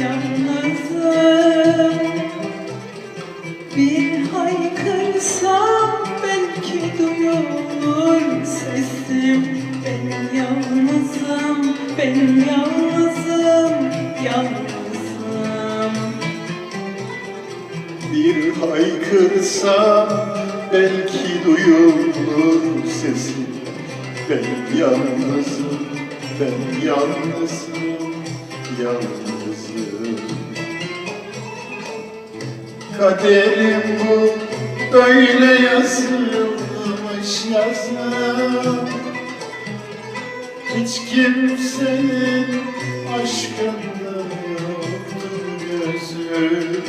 yalnızım Bir haykırsam belki duyulur sesim. Ben yalnızım, ben yalnızım, yalnızım. Bir haykırsam belki duyulur sesim. Ben yalnızım, ben yalnızım, yalnızım Kaderim bu böyle yazılmış yazım Hiç kimsenin aşkında yoktur gözüm.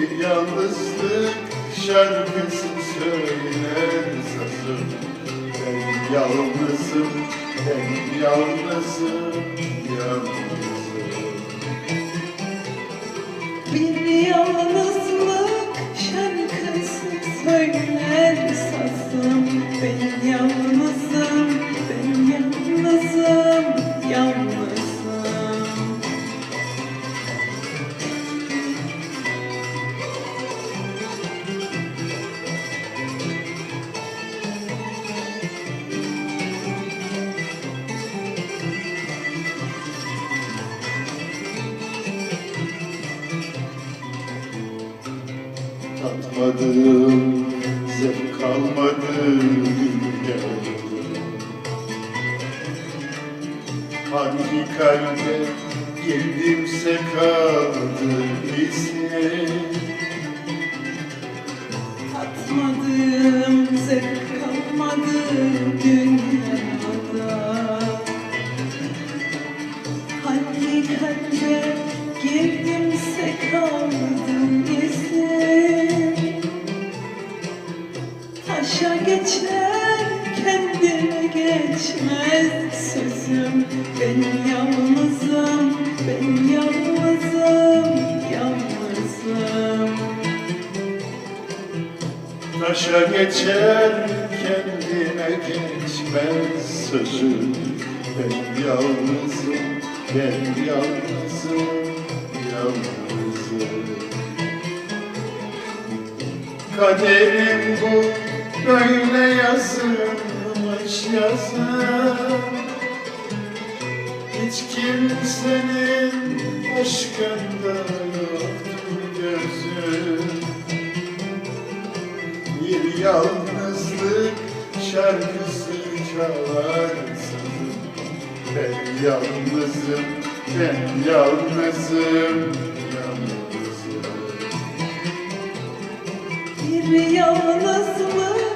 Bir yalnızlık şarkısı söyler sazım. Ben yalnızım, ben yalnızım, yalnızım Ben yalnızım, ben yalnızım, yalnızım. Tatmadığım, zevk almadığım dünyada Hangi kalbe girdimse kaldı izin Ben yalnızım, ben yalnızım, yalnızım. Taşa geçer kendine geçmez sözüm. Ben yalnızım, ben yalnızım, yalnızım. Kaderim bu böyle yazılmış yazım Hiç kimsenin aşkında yoktur gözüm. Bir yalnızlık şarkısı çalarsın. Ben yalnızım, ben yalnızım, yalnızım. Bir yalnızlık